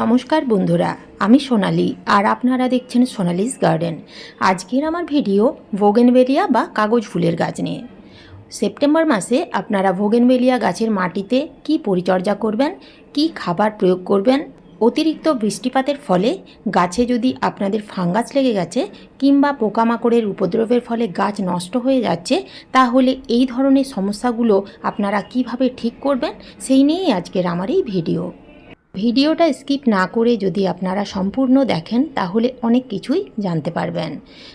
নমস্কার বন্ধুরা, আমি সোনালি আর আপনারা দেখছেন সোনালিস গার্ডেন। আজকের আমার ভিডিও ভোগেনবেলিয়া বা কাগজ ফুলের গাছ নিয়ে। সেপ্টেম্বর মাসে আপনারা ভোগেনবেলিয়া গাছের মাটিতে কি পরিচর্যা করবেন, কি খাবার প্রয়োগ করবেন, অতিরিক্ত বৃষ্টিপাতের ফলে গাছে যদি আপনাদের ফাঙ্গাস লেগে গেছে কিংবা পোকামাকড়ের উপদ্রবের ফলে গাছ নষ্ট হয়ে যাচ্ছে, তাহলে এই ধরনের সমস্যাগুলো আপনারা কীভাবে ঠিক করবেন, সেই নিয়েই আজকের আমার এই ভিডিও। ভিডিওটা স্কিপ না করে যদি আপনারা সম্পূর্ণ দেখেন, তাহলে অনেক কিছুই জানতে পারবেন।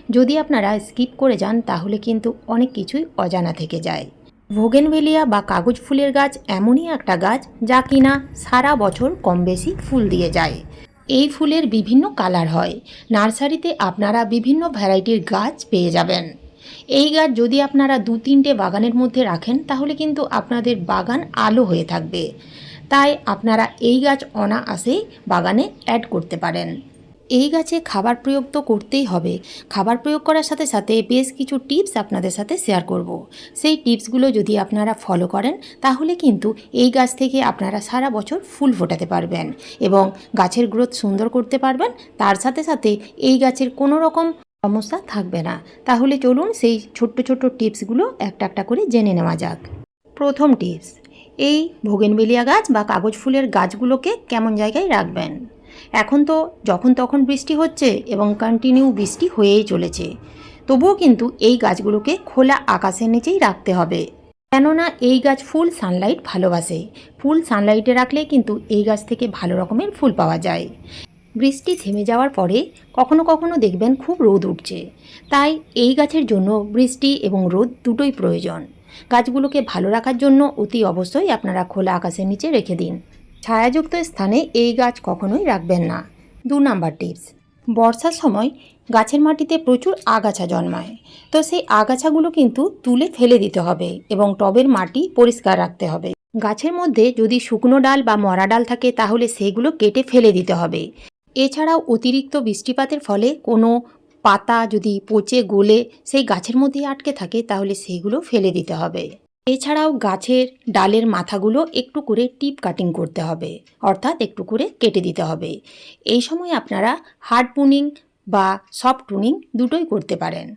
যদি আপনারা স্কিপ করে যান, তাহলে কিন্তু অনেক কিছুই অজানা থেকে যায়। ভোগেনভেলিয়া বা কাগজ ফুলের গাছ এমনই একটা গাছ যা কিনা সারা বছর কম বেশি ফুল দিয়ে যায়। এই ফুলের বিভিন্ন কালার হয়। নার্সারিতে আপনারা বিভিন্ন ভ্যারাইটির গাছ পেয়ে যাবেন। এই গাছ যদি আপনারা দু তিনটে বাগানের মধ্যে রাখেন, তাহলে কিন্তু আপনাদের বাগান আলো হয়ে থাকবে। তাই আপনারা এই গাছ অনায়াসেই বাগানে অ্যাড করতে পারেন। এই গাছে খাবার প্রয়োগ তো করতেই হবে। খাবার প্রয়োগ করার সাথে সাথে বেশ কিছু টিপস আপনাদের সাথে শেয়ার করব। সেই টিপসগুলো যদি আপনারা ফলো করেন, তাহলে কিন্তু এই গাছ থেকে আপনারা সারা বছর ফুল ফোটাতে পারবেন এবং গাছের গ্রোথ সুন্দর করতে পারবেন। তার সাথে সাথে এই গাছের কোনো রকম সমস্যা থাকবে না। তাহলে চলুন সেই ছোট্ট ছোট্ট টিপসগুলো একটা একটা করে জেনে নেওয়া যাক। প্রথম টিপস এই ভোগেনবেলিয়া গাছ বা কাগজ ফুলের গাছগুলোকে কেমন জায়গায় রাখবেন? এখন তো যখন তখন বৃষ্টি হচ্ছে এবং কন্টিনিউ বৃষ্টি হয়েই চলেছে। তবুও কিন্তু এই গাছগুলোকে খোলা আকাশের নিচেই রাখতে হবে। কেননা এই গাছ ফুল সানলাইট ভালোবাসে। ফুল সানলাইটে রাখলে কিন্তু এই গাছ থেকে ভালো রকমের ফুল পাওয়া যায়। বৃষ্টি থেমে যাওয়ার পরে কখনো কখনো দেখবেন খুব রোদ উঠছে। তাই এই গাছের জন্য বৃষ্টি এবং রোদ দুটোই প্রয়োজন। গাছগুলোকে ভালো রাখার জন্য অতি অবশ্যই আপনারা খোলা আকাশের নিচে রেখে দিন। ছায়াযুক্ত স্থানে এই গাছ কখনোই রাখবেন না। দু নাম্বার টিপস, বর্ষার সময় গাছের মাটিতে প্রচুর আগাছা জন্মায়। তো সেই আগাছাগুলো কিন্তু তুলে ফেলে দিতে হবে এবং টবের মাটি পরিষ্কার রাখতে হবে। গাছের মধ্যে যদি শুকনো ডাল বা মরা ডাল থাকে তাহলে সেগুলো কেটে ফেলে দিতে হবে। এছাড়াও অতিরিক্ত বৃষ্টিপাতের ফলে কোনো পাতা যদি পচে গলে সেই গাছের মধ্যে আটকে থাকে, তাহলে সেগুলো ফেলে দিতে হবে। এছাড়াও গাছের ডালের মাথাগুলো একটু করে টিপ কাটিং করতে হবে, অর্থাৎ একটু করে কেটে দিতে হবে। এই সময় আপনারা হার্ড পুনিং বা সফট টুনিং দুটোই করতে পারেন।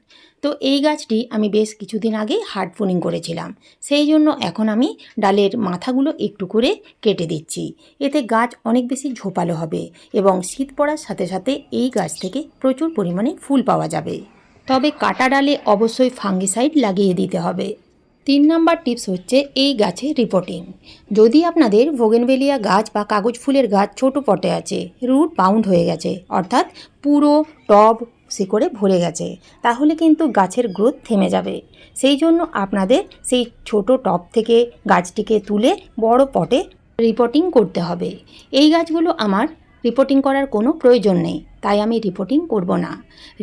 তো এই গাছটি আমি বেশ কিছুদিন আগে হার্ড পুনিং করেছিলাম। সেই জন্য এখন আমি ডালের মাথাগুলো একটু করে কেটে দিচ্ছি। এতে গাছ অনেক বেশি ঝোপালো হবে এবং শীত পড়ার সাথে সাথে এই গাছ থেকে প্রচুর পরিমাণে ফুল পাওয়া যাবে। তবে কাটা ডালে অবশ্যই ফাঙ্গিসাইড লাগিয়ে দিতে হবে। তিন নাম্বার টিপস হচ্ছে এই গাছে রিপোর্টিং যদি আপনাদের ভোগেনভেলিয়া গাছ বা কাগজ ফুলের গাছ ছোট পটে আছে রুট বাউন্ড হয়ে গেছে, অর্থাৎ পুরো টব শিকড়ে ভরে গেছে, তাহলে কিন্তু গাছের গ্রোথ থেমে যাবে। সেই জন্য আপনাদের সেই ছোট টব থেকে গাছটিকে তুলে বড় পটে রিপোর্টিং করতে হবে। এই গাছগুলো আমার রিপোর্টিং করার কোনো প্রয়োজন নেই, তাই আমি রিপোর্টিং করব না।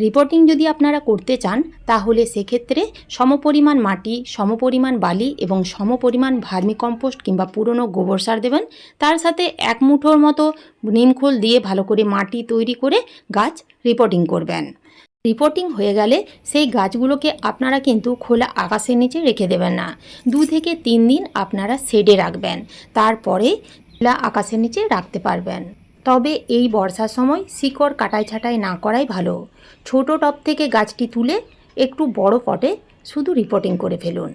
রিপোর্টিং যদি আপনারা করতে চান, তাহলে সেক্ষেত্রে সমপরিমাণ মাটি, সমপরিমাণ বালি এবং সমপরিমাণ ভার্মিকম্পোস্ট কিংবা পুরনো গোবর সার দেবেন। তার সাথে এক মুঠোর মতো নিমখোল দিয়ে ভালো করে মাটি তৈরি করে গাছ রিপোর্টিং করবেন। রিপোর্টিং হয়ে গেলে সেই গাছগুলোকে আপনারা কিন্তু খোলা আকাশের নিচে রেখে দেবেন না। দু থেকে তিন দিন আপনারা শেডে রাখবেন। তারপরে খোলা আকাশের নিচে রাখতে পারবেন। তবে এই বর্ষার সময় শিকড় কাটাই ছাটাই না করাই ভালো। ছোট টব থেকে গাছটি তুলে একটু বড় পটে শুধু রিপোর্টিং করে ফেলুন।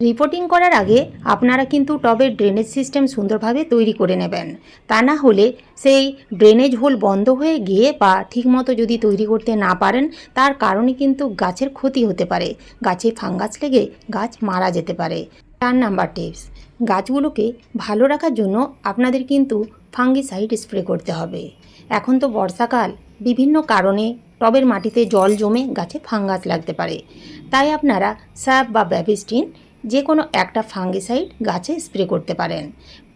রিপোর্টিং করার আগে আপনারা কিন্তু টবের ড্রেনেজ সিস্টেম সুন্দরভাবে তৈরি করে নেবেন। তা না হলে সেই ড্রেনেজ হোল বন্ধ হয়ে গিয়ে বা ঠিকমতো যদি তৈরি করতে না পারেন, তার কারণে কিন্তু গাছের ক্ষতি হতে পারে। গাছে ফাঙ্গাস লেগে গাছ মারা যেতে পারে। চার নাম্বার টিপস গাছগুলোকে ভালো রাখার জন্য আপনাদের কিন্তু ফাঙ্গিসাইড স্প্রে করতে হবে। এখন তো বর্ষাকাল। বিভিন্ন কারণে টবের মাটিতে জল জমে গাছে ফাঙ্গাস লাগতে পারে। তাই আপনারা স্যাপ বা ব্যাবিস্টিন যে কোনো একটা ফাঙ্গিসাইড গাছে স্প্রে করতে পারেন।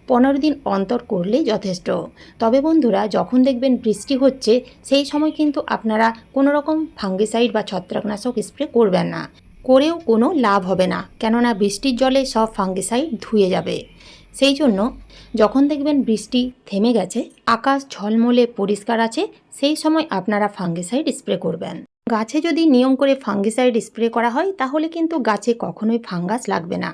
পনেরো দিন অন্তর করলেই যথেষ্ট। তবে বন্ধুরা, যখন দেখবেন বৃষ্টি হচ্ছে, সেই সময় কিন্তু আপনারা কোনো রকম ফাঙ্গিসাইড বা ছত্রাকনাশক স্প্রে করবেন না। করেও কোনো লাভ হবে না। কেননা বৃষ্টির জলে সব ফাঙ্গিসাইড ধুয়ে যাবে। সেই জন্য যখন দেখবেন বৃষ্টি থেমে গেছে, আকাশ ঝলমলে পরিষ্কার আছে, সেই সময় আপনারা ফাঙ্গিসাইড স্প্রে করবেন। গাছে যদি নিয়ম করে ফাঙ্গিসাইড স্প্রে করা হয়, তাহলে কিন্তু গাছে কখনোই ফাঙ্গাস লাগবে না।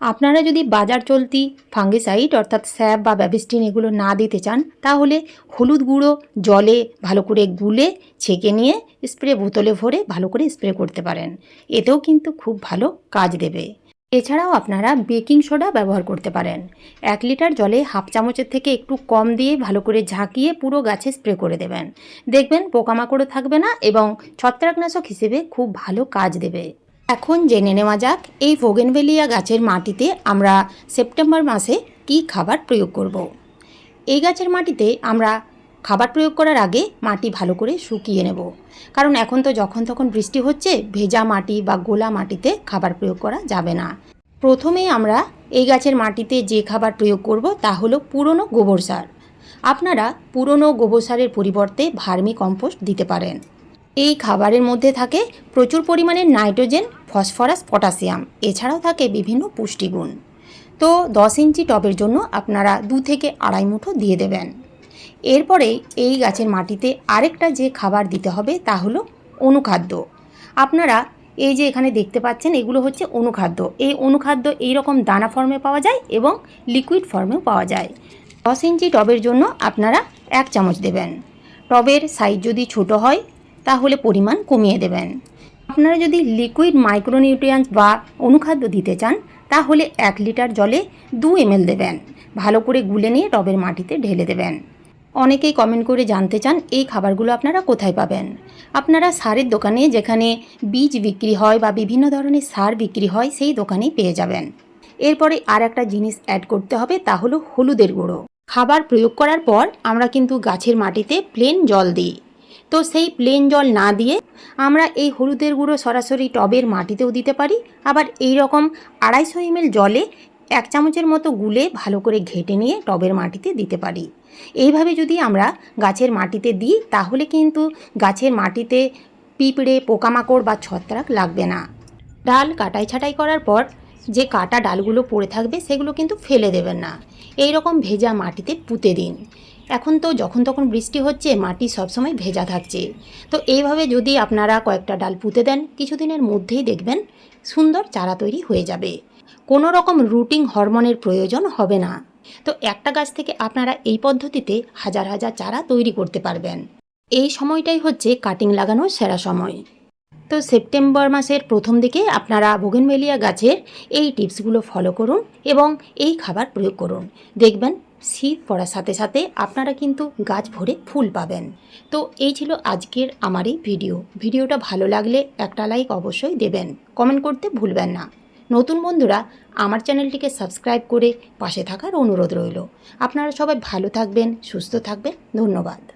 আপনারা যদি বাজার চলতি ফাঙ্গিসাইড, অর্থাৎ স্যাব বা ব্যাবিস্টিন এগুলো না দিতে চান, তাহলে হলুদ গুঁড়ো জলে ভালো করে গুলে ছেঁকে নিয়ে স্প্রে বোতলে ভরে ভালো করে স্প্রে করতে পারেন। এতেও কিন্তু খুব ভালো কাজ দেবে। এছাড়াও আপনারা বেকিং সোডা ব্যবহার করতে পারেন। এক লিটার জলে হাফ চামচের থেকে একটু কম দিয়ে ভালো করে ঝাঁকিয়ে পুরো গাছে স্প্রে করে দেবেন। দেখবেন পোকামাকড়ও থাকবে না এবং ছত্রাকনাশক হিসেবে খুব ভালো কাজ দেবে। এখন জেনে নেওয়া যাক এই ভোগেনভেলিয়া গাছের মাটিতে আমরা সেপ্টেম্বর মাসে কি খাবার প্রয়োগ করব। এই গাছের মাটিতে আমরা খাবার প্রয়োগ করার আগে মাটি ভালো করে শুকিয়ে নেব। কারণ এখন তো যখন তখন বৃষ্টি হচ্ছে, ভেজা মাটি বা গোলা মাটিতে খাবার প্রয়োগ করা যাবে না। প্রথমেই আমরা এই গাছের মাটিতে যে খাবার প্রয়োগ করব তা হলো পুরনো গোবর সার। আপনারা পুরনো গোবর সারের পরিবর্তে ভার্মি কম্পোস্ট দিতে পারেন। এই খাবারের মধ্যে থাকে প্রচুর পরিমাণে নাইট্রোজেন, ফসফরাস, পটাশিয়াম। এছাড়াও থাকে বিভিন্ন পুষ্টিগুণ। তো দশ ইঞ্চি টবের জন্য আপনারা দু থেকে আড়াই মুঠো দিয়ে দেবেন। এরপরে এই গাছের মাটিতে আরেকটা যে খাবার দিতে হবে তা হলো অনুখাদ্য। আপনারা এই যে এখানে দেখতে পাচ্ছেন, এগুলো হচ্ছে অনুখাদ্য। এই অনুখাদ্য এই রকম দানা ফর্মে পাওয়া যায় এবং লিকুইড ফর্মেও পাওয়া যায়। দশ ইঞ্চি টবের জন্য আপনারা এক চামচ দেবেন। টবের সাইজ যদি ছোট হয়, তাহলে পরিমাণ কমিয়ে দেবেন। আপনারা যদি লিকুইড মাইক্রোনিউট্রিয়েন্টস বা অনুখাদ্য দিতে চান, তাহলে এক লিটার জলে দু এমএল দেবেন। ভালো করে গুলে নিয়ে টবের মাটিতে ঢেলে দেবেন। অনেকেই কমেন্ট করে জানতে চান এই খাবারগুলো আপনারা কোথায় পাবেন। আপনারা সারের দোকানে যেখানে বীজ বিক্রি হয় বা বিভিন্ন ধরনের সার বিক্রি হয় সেই দোকানেই পেয়ে যাবেন। এরপরে আর একটা জিনিস অ্যাড করতে হবে তা হলো হলুদের গুঁড়ো। খাবার প্রয়োগ করার পর আমরা কিন্তু গাছের মাটিতে প্লেন জল দিই। তো সেই প্লেন জল না দিয়ে আমরা এই হলুদের গুঁড়ো সরাসরি টবের মাটিতেও দিতে পারি। আবার এই রকম আড়াইশো এমএল জলে এক চামচের মতো গুলে ভালো করে ঘেটে নিয়ে টবের মাটিতে দিতে পারি। এইভাবে যদি আমরা গাছের মাটিতে দিই, তাহলে কিন্তু গাছের মাটিতে পিঁপড়ে, পোকামাকড় বা ছত্রাক লাগবে না। ডাল কাটাই ছাটাই করার পর যে কাটা ডালগুলো পড়ে থাকবে, সেগুলো কিন্তু ফেলে দেবেন না। এই রকম ভেজা মাটিতে পুঁতে দিন। এখন তো যখন তখন বৃষ্টি হচ্ছে, মাটি সবসময় ভেজা থাকছে। তো এইভাবে যদি আপনারা কয়েকটা ডাল পুঁতে দেন, কিছুদিনের মধ্যেই দেখবেন সুন্দর চারা তৈরি হয়ে যাবে। কোনো রকম রুটিং হরমোনের প্রয়োজন হবে না। তো একটা গাছ থেকে আপনারা এই পদ্ধতিতে হাজার হাজার চারা তৈরি করতে পারবেন। এই সময়টাই হচ্ছে কাটিং লাগানোর সেরা সময়। তো সেপ্টেম্বর মাসের প্রথম দিকে আপনারা বোগেনভেলিয়া গাছের এই টিপসগুলো ফলো করুন এবং এই খাবার প্রয়োগ করুন। দেখবেন শীত পড়ার সাথে সাথে আপনারা কিন্তু গাছ ভরে ফুল পাবেন। তো এই ছিল আজকের আমার এই ভিডিও। ভিডিওটা ভালো লাগলে একটা লাইক অবশ্যই দেবেন। কমেন্ট করতে ভুলবেন না। নতুন বন্ধুরা, আমার চ্যানেলটিকে সাবস্ক্রাইব করে পাশে থাকার অনুরোধ রইল। আপনারা সবাই ভালো থাকবেন, সুস্থ থাকবেন। ধন্যবাদ।